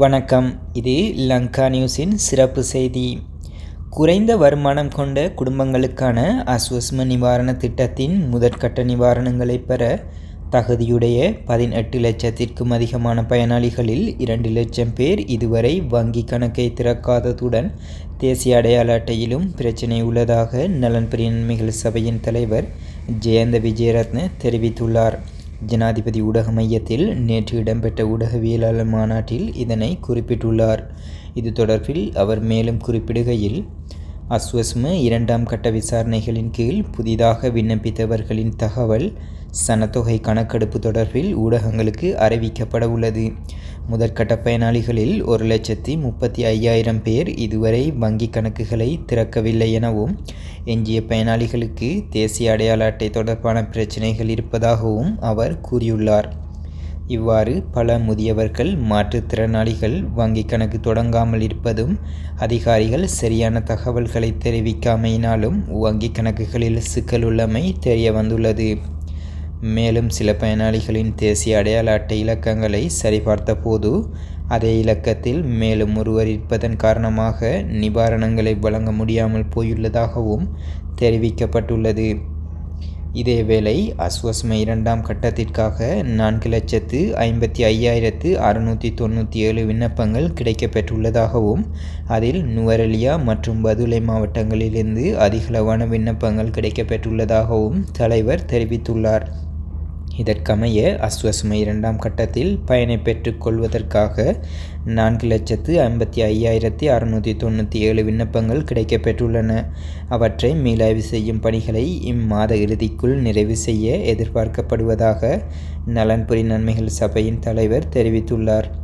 வணக்கம். இது லங்கா நியூஸின் சிறப்பு செய்தி. குறைந்த வருமானம் கொண்ட குடும்பங்களுக்கான அஸ்வஸ்ம நிவாரண திட்டத்தின் முதற்கட்ட நிவாரணங்களை பெற தகுதியுடைய பதினெட்டு லட்சத்திற்கும் அதிகமான பயனாளிகளில் இரண்டு லட்சம் பேர் இதுவரை வங்கி கணக்கை திறக்காததுடன் தேசிய அடையாள அட்டையிலும் பிரச்சினை உள்ளதாக நலன் நன்மைகள் சபையின் தலைவர் ஜெயந்த விஜயரத்ன தெரிவித்துள்ளார். ஜனாதிபதி ஊடக மையத்தில் நேற்று இடம்பெற்ற ஊடகவியலாளர் மாநாட்டில் இதனை குறிப்பிட்டுள்ளார். இது தொடர்பில் அவர் மேலும் குறிப்பிடுகையில் அஸ்வஸ்ம இரண்டாம் கட்ட விசாரணைகளின் கீழ் புதிதாக விண்ணப்பித்தவர்களின் தகவல் சனத்தொகை கணக்கெடுப்பு தொடர்பில் ஊடகங்களுக்கு அறிவிக்கப்பட உள்ளது. முதற்கட்ட பயனாளிகளில் ஒரு லட்சத்தி முப்பத்தி ஐயாயிரம் பேர் இதுவரை வங்கி கணக்குகளை திறக்கவில்லை எனவும் எஞ்சிய பயனாளிகளுக்கு தேசிய அடையாள அட்டை தொடர்பான பிரச்சினைகள் இருப்பதாகவும் அவர் கூறியுள்ளார். இவ்வாறு பல முதியவர்கள் மாற்றுத்திறனாளிகள் வங்கி கணக்கு தொடங்காமல் இருப்பதும் அதிகாரிகள் சரியான தகவல்களை தெரிவிக்காமையினாலும் வங்கி கணக்குகளில் சிக்கல் உள்ளமை தெரிய வந்துள்ளது மேலும் சில பயனாளிகளின் தேசிய அடையாள அட்டை இலக்கங்களை சரிபார்த்த போது அதே இலக்கத்தில் மேலும் ஒருவர் இருப்பதன் காரணமாக நிவாரணங்களை வழங்க முடியாமல் போயுள்ளதாகவும் தெரிவிக்கப்பட்டுள்ளது. இதேவேளை அஸ்வஸ்ம இரண்டாம் கட்டத்திற்காக நான்கு லட்சத்து ஐம்பத்தி ஐயாயிரத்து அறுநூற்றி தொண்ணூற்றி ஏழு விண்ணப்பங்கள் கிடைக்கப்பெற்றுள்ளதாகவும் அதில் நுவரெலியா மற்றும் பதுளை மாவட்டங்களிலிருந்து அதிகளவான விண்ணப்பங்கள் கிடைக்கப்பெற்றுள்ளதாகவும் தலைவர் தெரிவித்துள்ளார். இதற்கமைய அஸ்வசுமை இரண்டாம் கட்டத்தில் பயனை பெற்றுக் கொள்வதற்காக நான்கு லட்சத்து ஐம்பத்தி ஐயாயிரத்தி அறுநூற்றி தொண்ணூற்றி ஏழு விண்ணப்பங்கள் கிடைக்கப்பெற்றுள்ளன அவற்றை மீளாய்வு செய்யும் பணிகளை இம்மாத இறுதிக்குள் நிறைவு செய்ய எதிர்பார்க்கப்படுவதாக நலன்புரி நன்மைகள் சபையின் தலைவர் தெரிவித்துள்ளார்.